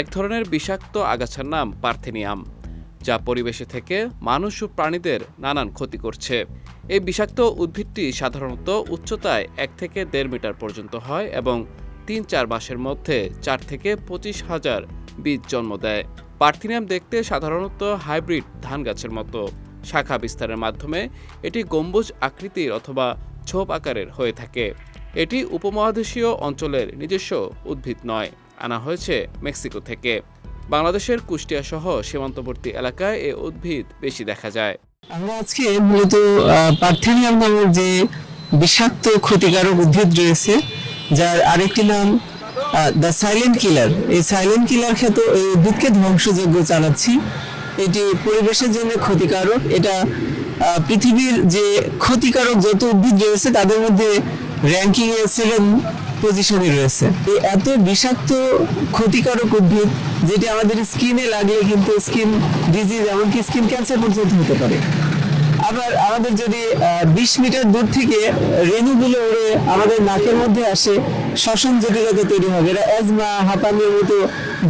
এক ধরনের বিষাক্ত আগাছার নাম পার্থেনিয়াম, যা পরিবেশে থেকে মানুষ ও প্রাণীদের নানান ক্ষতি করছে। এই বিষাক্ত উদ্ভিদটি সাধারণত উচ্চতায় এক থেকে দেড় মিটার পর্যন্ত হয় এবং তিন চার মাসের মধ্যে চার থেকে পঁচিশ হাজার বীজ জন্ম দেয়। পার্থিনিয়াম দেখতে সাধারণত হাইব্রিড ধান গাছের মতো। শাখা বিস্তারের মাধ্যমে এটি গম্বুজ আকৃতির অথবা ছোপ আকারের হয়ে থাকে। এটি উপমহাদেশীয় অঞ্চলের নিজস্ব উদ্ভিদ নয়। আনা হয়েছে মেক্সিকো থেকে। বাংলাদেশের কুষ্টিয়া সহ সীমান্তবর্তী এলাকায় এ উদ্ভিদ বেশি দেখা যায়। আমরা আজকে মূলত পার্থেনিয়াম নামের যে বিষাক্ত ক্ষতিকারক উদ্ভিদ রয়েছে, যার আরেকটি নাম দ্য সাইলেন্ট কিলার। এই সাইলেন্ট কিলার খ্যাত এই উদ্ভিদকে ধ্বংসযজ্ঞ চালাচ্ছি। এটি পরিবেশের জন্য ক্ষতিকারক। এটা পৃথিবীর যে ক্ষতিকারক যত উদ্ভিদ রয়েছে, তাদের মধ্যে র্যাঙ্কিং এ সেভেন পজিশনে রয়েছে। এই এত বিষাক্ত, ক্ষতিকারক উদ্ভিদ, যেটি আমাদের স্কিনে লাগলে কিন্তু স্কিন ডিজিজ এমনকি স্কিন ক্যান্সার পর্যন্ত হতে পারে। আবার আমাদের যদি বিশ মিটার দূর থেকে রেণুগুলো উড়ে আমাদের নাকের মধ্যে আসে, শ্বসন জটিলতা তৈরি হবে। এরা অ্যাজমা হাঁপানির মতো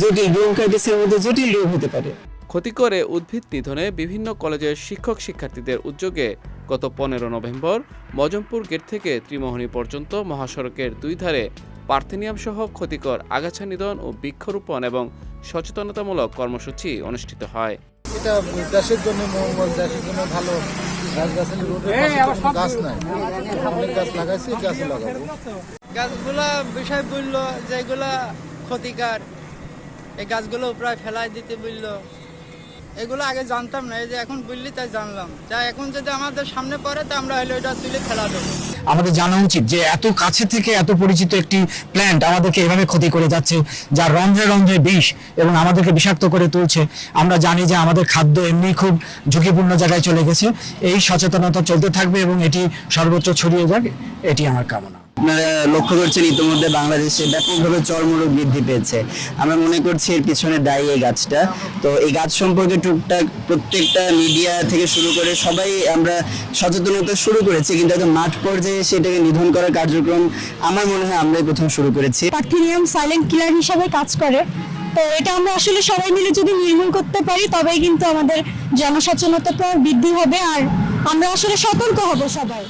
জটিল ব্রোঙ্কাইটিসের মতো জটিল রোগ হতে পারে। ক্ষতিকরে উদ্ভিদ নিধনে বিভিন্ন কলেজের শিক্ষক শিক্ষার্থীদের উদ্যোগে গত পনেরো নভেম্বর মজমপুর গেট থেকে ত্রিমোহনী পর্যন্ত মহাসড়কের দুই ধারে পার্থেনিয়াম সহ ক্ষতিকর আগাছা নিধন ও বৃক্ষরোপণ এবং সচেতনতামূলক কর্মসূচি অনুষ্ঠিত হয়। এটা দেশের জন্য মঙ্গল দেশের জন্য ভালো। গাছ গাছালি রোডের পাশে গাছ নাই। অনেক গাছ লাগাইছি গাছ লাগাবো। গাছগুলা বিষয় বলল যেগুলা ক্ষতিকার। এই গাছগুলো প্রায় ফেলাই দিতে বলল। এগুলো আগে জানতাম না, এই যে এখন বললি তাই জানলাম। যা এখন যদি আমাদের সামনে পড়ে, তা আমরা হলে ওইটা তুলে ফেলা দেবো। আমাদের জানা উচিত যে এত কাছে থেকে এত পরিচিত একটি প্ল্যান্ট আমাদেরকে এভাবে ক্ষতি করে যাচ্ছে, যা রন্ধ্রে রন্ধ্রে বিষ এবং আমাদেরকে বিষাক্ত করে তুলছে। আমরা জানি যে আমাদের খাদ্য এমনি খুব ঝুঁকিপূর্ণ জায়গায় চলে গেছে। এই সচেতনতা চলতে থাকবে এবং এটি সর্বোচ্চ ছড়িয়ে যাক, এটি আমার কামনা। আপনারা লক্ষ্য করছেন ইতিমধ্যে বাংলাদেশে ব্যাপকভাবে চর্মরোগ বৃদ্ধি পেয়েছে। আমরা মনে করছি এর পিছনে দায়ী এই গাছটা। তো এই গাছ সম্পর্কে টুকটাক প্রত্যেকটা মিডিয়া থেকে শুরু করে সবাই আমরা সচেতনতা শুরু করেছি, কিন্তু একদম মাঠ পর্যায়ে সেটাকে নিধন করার কার্যক্রম আমার মনে হয় আমরাই প্রথম শুরু করেছি। পার্থেনিয়াম সাইলেন্ট কিলার হিসাবে কাজ করে। তো এটা আমরা আসলে সবাই মিলে যদি নির্মূল করতে পারি, তবেই কিন্তু আমাদের জনসচেতনতা বৃদ্ধি হবে, আর আমরা আসলে সতর্ক হব সবাই।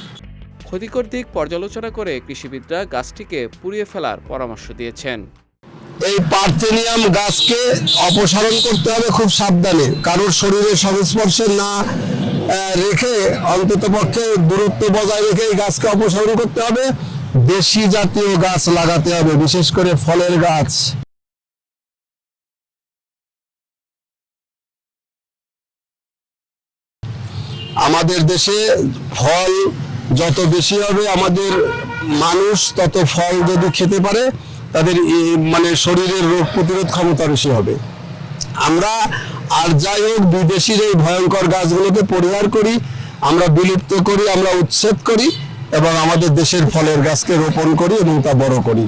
ক্ষতিকর দিক পর্যালোচনা করে কৃষিবিদরা গাছটিকে পুড়িয়ে ফেলার পরামর্শ দিয়েছেন। এই পার্থেনিয়াম গাছকে অপসারণ করতে হবে খুব সাবধানে। কারোর শরীরে সংস্পর্শে না রেখে অন্তত পক্ষে দূরত্ব বজায় রেখে এই গাছকে অপসারণ করতে হবে। দেশি জাতীয় গাছ লাগাতে হবে, বিশেষ করে ফলের গাছ। আমাদের দেশে ফল যত বেশি হবে আমাদের মানুষ, তত ফল যদি খেতে পারে, তাদের মানে শরীরের রোগ প্রতিরোধ ক্ষমতা বেশি হবে। আমরা আর যাই হোক, বিদেশির এই ভয়ঙ্কর গাছগুলোকে পরিহার করি, আমরা বিলুপ্ত করি, আমরা উচ্ছেদ করি, এবং আমাদের দেশের ফলের গাছকে রোপণ করি এবং তা বড় করি।